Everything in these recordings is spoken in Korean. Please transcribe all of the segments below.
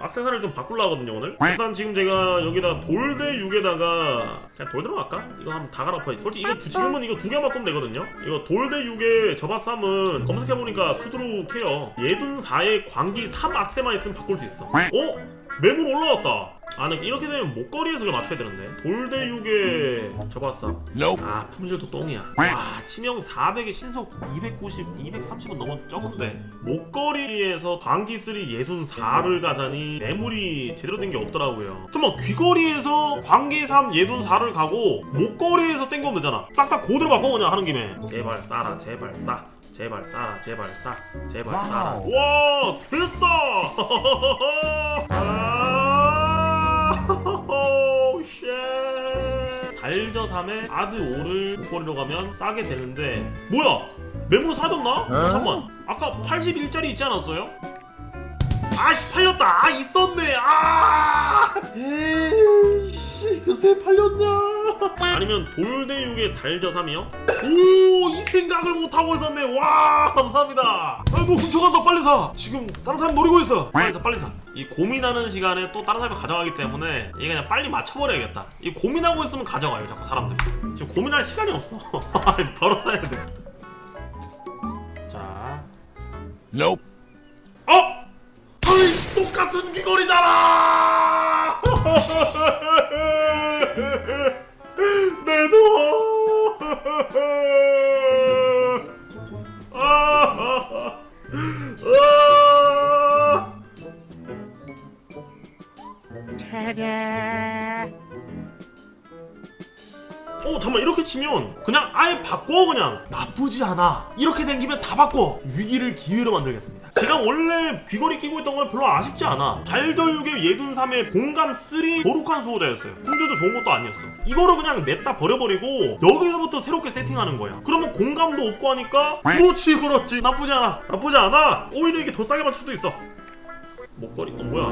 악세사리를 좀 바꾸려고 하거든요 오늘. 일단 지금 제가 여기다 돌대 6에다가 그냥 돌 들어갈까? 이거 한번 다 갈아엎어 솔직히 이거 두- 지금은 이거 두 개만 바꾸면 되거든요. 이거 돌대 6에 저바쌈은 검색해보니까 수두룩 해요. 예둔 4에 광기 3 악세만 있으면 바꿀 수 있어. 어? 매물 올라왔다 아 근데 이렇게 되면 목걸이에서 그걸 맞춰야 되는데. 돌대 6에 저바쌈 Nope. 아 품질도 똥이야. 와 치명 400에 신속 290, 230은 너무 적은데. 목걸이에서 광기 3 예순 4를 가자니 매물이 제대로 된 게 없더라고요. 잠깐만 귀걸이에서 광기 3 예순 4를 가고 목걸이에서 땡겨오면 되잖아. 싹싹 고대로 바꿔 그냥 하는 김에. 제발 싸라 제발 싸. 제발 싸라 제발 싸. 제발 싸라. 와 됐어 달저삼에 아드 5를 목걸이로 가면 싸게 되는데 뭐야 매물 사줬나? 잠깐만 아까 81짜리 있지 않았어요? 아씨 팔렸다 아 있었네 아 에이씨 그새 팔렸냐? 아니면 돌대육의 달저삼이요? 오 이 생각을 못하고 있었네. 와 감사합니다. 아이고 훔쳐간다 빨리 사. 지금 다른 사람 노리고 있어. 빨리 사 빨리 사 이 고민하는 시간에 또 다른 사람이 가져가기 때문에 이게 그냥 빨리 맞춰버려야겠다. 이 고민하고 있으면 가져가요 자꾸 사람들이. 지금 고민할 시간이 없어. 바로 사야 돼 자. Nope. 어? 아이씨 똑같은 귀걸이잖아 어 잠깐만 이렇게 치면 그냥 아예 바꿔 그냥. 나쁘지 않아. 이렇게 된 김에 다 바꿔. 위기를 기회로 만들겠습니다. 제가 원래 귀걸이 끼고 있던 건 별로 아쉽지 않아. 달저육의 예둔삼의 공감 3 거룩한 수호자였어요. 품질도 좋은 것도 아니었어. 이거를 그냥 냈다 버려버리고 여기서부터 새롭게 세팅하는 거야. 그러면 공감도 없고 하니까 그렇지 그렇지. 나쁘지 않아. 나쁘지 않아. 오히려 이게 더 싸게 맞출 수도 있어 목걸이. 어 뭐야?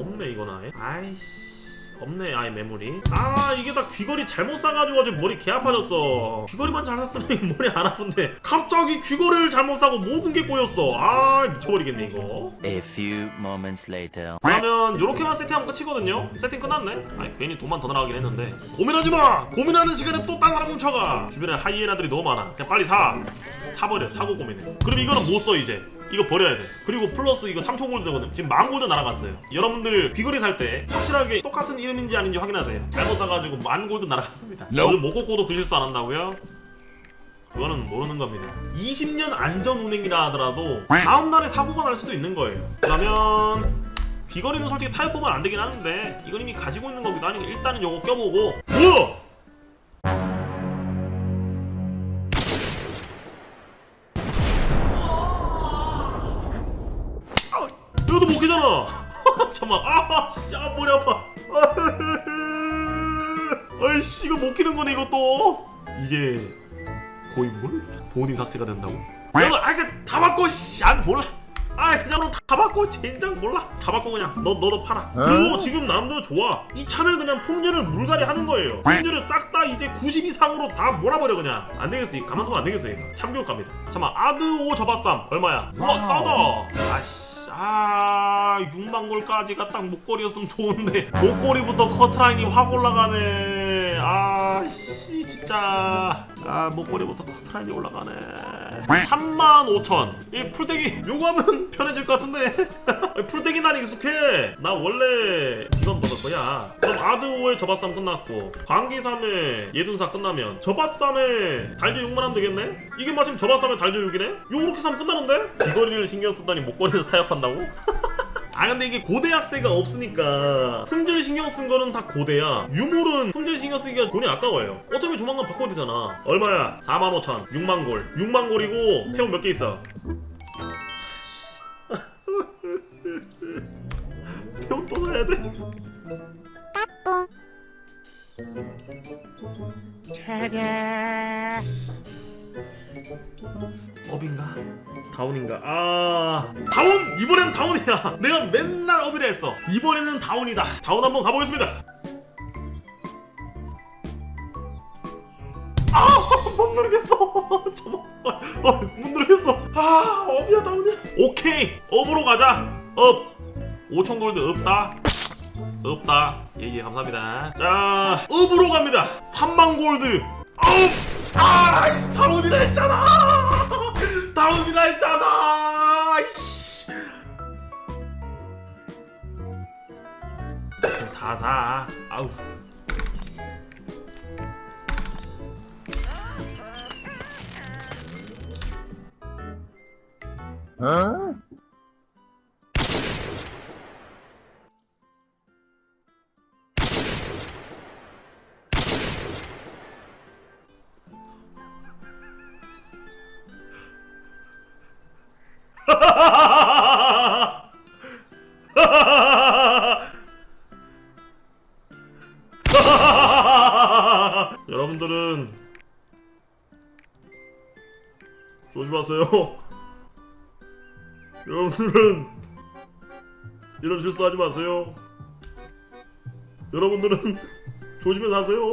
없네 이건 아예. 아이씨. 없네 아예 메모리. 아 이게 다 귀걸이 잘못 사가지고 아주 머리 개 아파졌어. 귀걸이만 잘 샀으면 머리 안 아픈데 갑자기 귀걸이를 잘못 사고 모든 게 꼬였어. 아 미쳐버리겠네 이거. A few moments later. 그러면 요렇게만 세팅하면 끝이거든요? 세팅 끝났네? 아니 괜히 돈만 더 나가긴 했는데. 고민하지마! 고민하는 시간에 또 딴 사람 훔쳐가. 주변에 하이에나들이 너무 많아. 그냥 빨리 사. 사버려. 사고 고민해. 그럼 이거는 못 써 이제 이거 버려야 돼 그리고 플러스 이거 3천 골드 되거든 지금 만 골드 날아갔어요 여러분들 귀걸이 살 때 확실하게 똑같은 이름인지 아닌지 확인하세요 잘못 사가지고 만 골드 날아갔습니다 Nope. 오늘 모코코도 그 실수 안 한다고요? 그거는 모르는 겁니다. 20년 안전 운행이라 하더라도 다음 날에 사고가 날 수도 있는 거예요. 그러면 귀걸이는 솔직히 타협 보면 안 되긴 하는데 이건 이미 가지고 있는 거기도 하니까 일단은 요거 껴보고 뭐야? 씨 이거 못 끼는 거네 이것도. 이게 고인물? 돈이 삭제가 된다고? 여러분 아 그냥 다 바꿔 씨안 몰라. 아 그냥 다 바꿔 젠장 몰라. 다 바꿔 그냥. 너 너도 팔아. 그리고 지금 남도 좋아. 이 차는 그냥 품질을 물갈이 하는 거예요. 품질을 싹 다 이제 90 이상으로 다 몰아버려 그냥. 안 되겠어 이거 가만두면 안 되겠어 이거. 참교육 갑니다. 잠깐만 아드오 저바쌈 얼마야? 우와 와우. 싸다. 아씨 아 6만 골까지가 딱 목걸이였으면 좋은데 목걸이부터 커트라인이 확 올라가네 아씨 진짜. 아 목걸이부터 커트라인이 올라가네. 35,000 이 풀떼기 요거 하면 편해질 것 같은데. 풀떼기 난 익숙해. 나 원래 비건 먹을 거야. 그럼 아드오의 저밭쌈 끝났고 광기삼의 예둔사 끝나면 저밭쌈에 달조 6만 하면 되겠네? 이게 마침 저밭쌈에 달조 6이네? 요렇게 사면 끝나는데? 귀걸이를 신경 쓰다니 목걸이에서 타협한다고? 아 근데 이게 고대 학세가 없으니까 품질 쓴 거는 다 고대야. 유물은 품질 신경 쓰기가 돈이 아까워요. 어차피 조만간 바꿔야 되잖아. 얼마야? 45,000 6만골. 6만골이고 태운 몇 개 있어? 태운 또 사야 돼 업인가? 다운인가? 아 다운! 이번엔 다운이야. 내가 맨날 업이라 했어. 이번에는 다운이다. 다운 한번 가보겠습니다. 아못 누르겠어. 잠깐만 아, 못 누르겠어. 아 업이야 다운이야 오케이. 업으로 가자. 업. 5천 골드 없다. 없다. 예예 감사합니다. 자 읍으로 갑니다. 3만 골드. 읍! 아 다음이라 했잖아 다음이라 했잖아 이씨. 다 사. 아우 여러분들은 조심하세요. 여러분들은 이런 실수하지 마세요. 여러분들은 조심해서 하세요.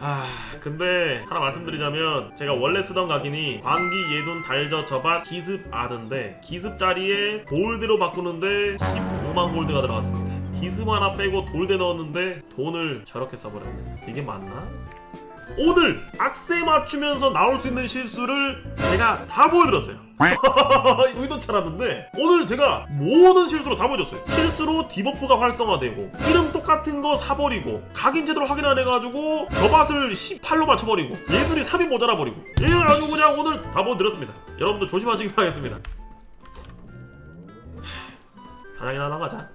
아 근데 하나 말씀드리자면 제가 원래 쓰던 각인이 광기 예돈 달저 저밭 기습 아드인데 기습 자리에 돌대로 바꾸는데 15만 골드가 들어갔습니다. 기습 하나 빼고 돌대 넣었는데 돈을 저렇게 써버렸네. 이게 맞나? 오늘 악세 맞추면서 나올 수 있는 실수를 제가 다 보여드렸어요 의도차라던데 오늘 제가 모든 실수로 다 보여줬어요. 실수로 디버프가 활성화되고 이름 똑같은 거 사버리고 각인 제대로 확인 안 해가지고 저밭을 18로 맞춰버리고 얘들이 3이 모자라버리고 이거 아주 그냥 오늘 다 보여드렸습니다. 여러분들 조심하시기 바라겠습니다. 사냥이나 나가자